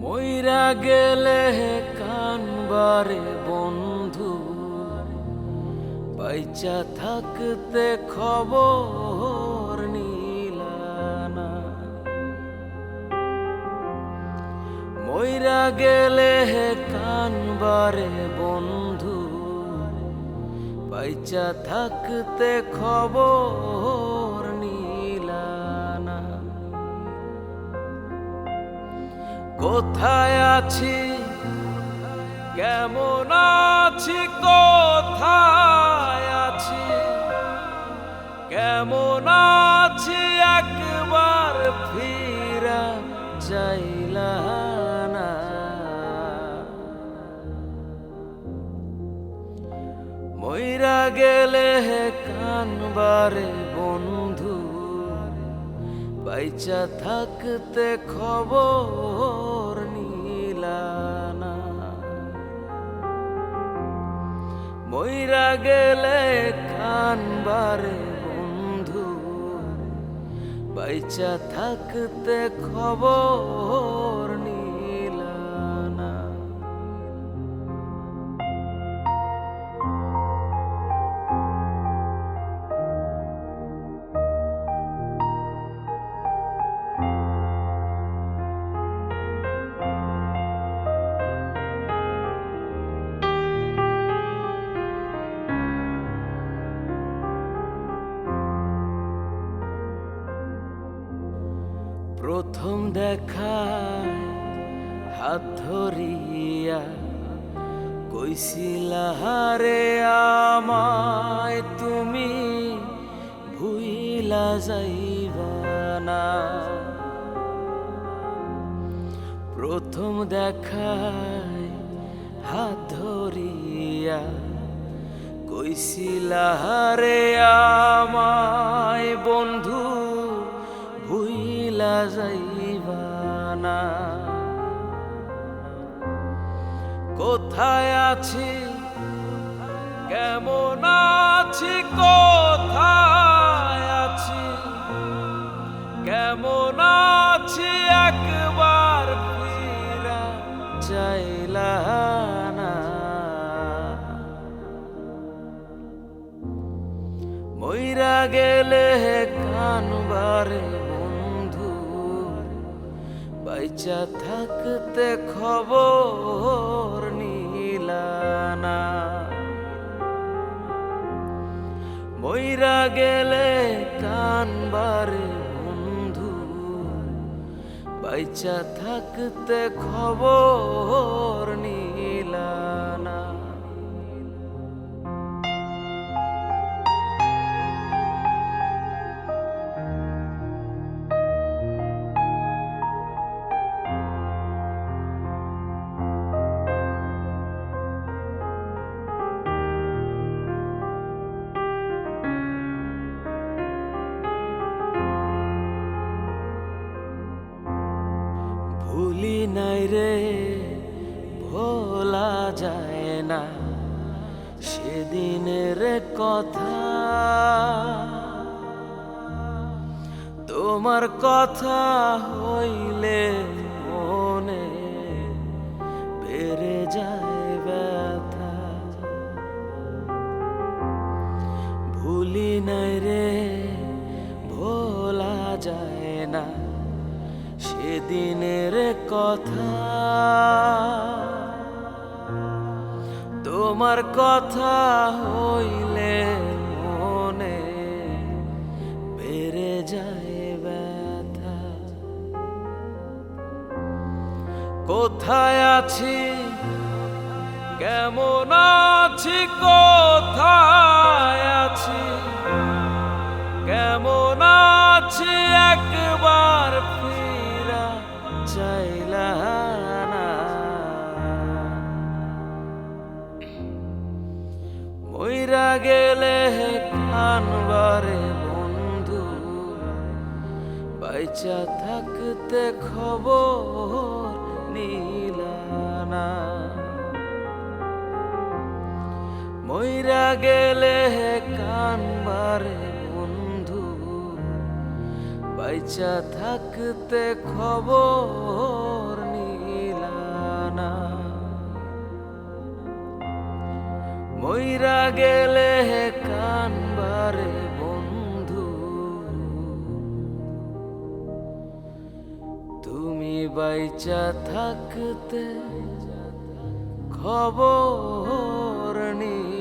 মইরা গেলে কানবারে বন্ধু। বাইচা থাকতে খবর নিলানা। মইরা গেলে কানবারে বন্ধু। বাইচা থাকতে খবর কোথায় আছি? কেমন আছি? কোথায় আছি? কেমন আছি? একবার ফিরা চাইলা না। মইরা গেলে কানবারে বন্ধু বাইচা থাকতে খবর নিলানা মইরা গেলে কানবারে বন্ধু বাইচা থাকতে খবর প্রথম দেখায় হাত ধরিয়া কইছিলা আমায় তুমি ভুইলা যাইবা না। প্রথম দেখায় হাত ধরিয়া কইছিলা আমায় বন্ধু ভুইলা যাইবা না কোথায় আছি? কেমন আছি? কোথায় আছি? কেমন আছি? একবার ফিরা চাইলা মইরা গেলে কানবারে বাইচা থাকতে খবর নিলানা মইরা গেলে কানবারে বন্ধু বাইচা থাকতে খবর নিলানা ভুলি নাই রে ভোলা যায় না। সেদিনের কথা তোমার কথা হইলে সেদিনের কথা। তোমার কথা হইলে মনে বেড়ে যায় ব্যথা। কোথায় আছি? কেমন আছি? কোথায় আছি? কেমন চাইলা না মইরা গেলে কানবারে বন্ধু বাইচা থাকতে খবর নিলানা। মইরা গেলে কানবারে বাইচা থাকতে খবর নিলানা। মইরা গেলে কানবারে বন্ধু। তুমি বাইচা থাকতে খবর নিলানা